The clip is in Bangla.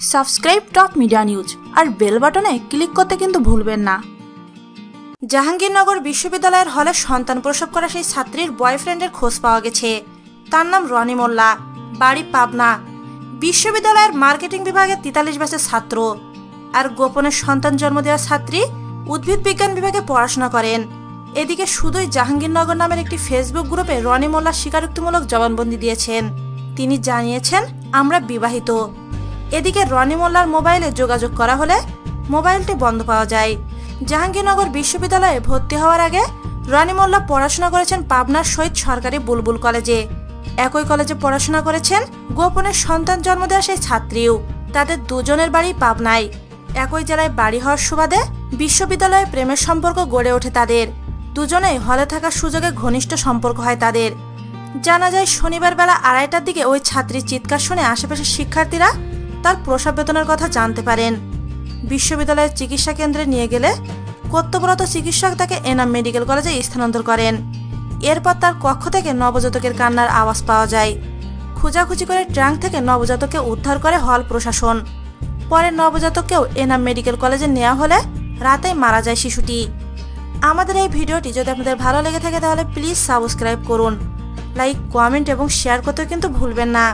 সাবস্ক্রাইব টপ মিডিয়া নিউজ আর বেল বাটনে ক্লিক করতে কিন্তু ভুলবেন না। জাহাঙ্গীরনগর বিশ্ববিদ্যালয়ের হলে সন্তান প্রসব করা সেই ছাত্রীর বয়ফ্রেন্ডের খোঁজ পাওয়া গেছে। তার নাম রনি মোল্লা, বাড়ি পাবনা। বিশ্ববিদ্যালয়ের মার্কেটিং বিভাগের তেতাল্লিশ ব্যাচের ছাত্র। আর গোপনে সন্তান জন্ম দেওয়া ছাত্রী উদ্ভিদ বিজ্ঞান বিভাগে পড়াশোনা করেন। এদিকে শুধুই জাহাঙ্গীরনগর নামের একটি ফেসবুক গ্রুপে রনি মোল্লা স্বীকারোক্তিমূলক জবানবন্দি দিয়েছেন। তিনি জানিয়েছেন, আমরা বিবাহিত। এদিকে রনি মোল্লার মোবাইলে যোগাযোগ করা হলে মোবাইলটি বন্ধ পাওয়া যায়। জাহাঙ্গীরনগর বিশ্ববিদ্যালয়ে ভর্তি হওয়ার আগে রনি মোল্লা পড়াশোনা করেছেন পাবনার শহীদ সরকারি বুলবুল কলেজে। একই কলেজে পড়াশোনা করেছেন গোপনে সন্তান জন্ম দেওয়া সেই ছাত্রীও। তাদের দুজনের বাড়ি পাবনায়। একই জেলায় বাড়ি হওয়ার সুবাদে বিশ্ববিদ্যালয়ে প্রেমের সম্পর্ক গড়ে ওঠে তাদের। দুজনেই হলে থাকার সুযোগে ঘনিষ্ঠ সম্পর্ক হয় তাদের। জানা যায় শনিবার বেলা আড়াইটার দিকে ওই ছাত্রীর চিৎকার শুনে আশেপাশের শিক্ষার্থীরা তার প্রসব বেতনের কথা জানতে পারেন। বিশ্ববিদ্যালয়ের চিকিৎসা কেন্দ্রে নিয়ে গেলে কর্তব্যরত চিকিৎসক তাকে এনাম মেডিকেল কলেজে স্থানান্তর করেন। এরপর তার কক্ষ থেকে নবজাতকের কান্নার আওয়াজ পাওয়া যায়। খোঁজাখুঁজি করে ট্রাঙ্ক থেকে নবজাতককে উদ্ধার করে হল প্রশাসন। পরে নবজাতককেও এনাম মেডিকেল কলেজে নেওয়া হলে রাতেই মারা যায় শিশুটি। আমাদের এই ভিডিওটি যদি আপনাদের ভালো লেগে থাকে তাহলে প্লিজ সাবস্ক্রাইব করুন। লাইক, কমেন্ট এবং শেয়ার করতেও কিন্তু ভুলবেন না।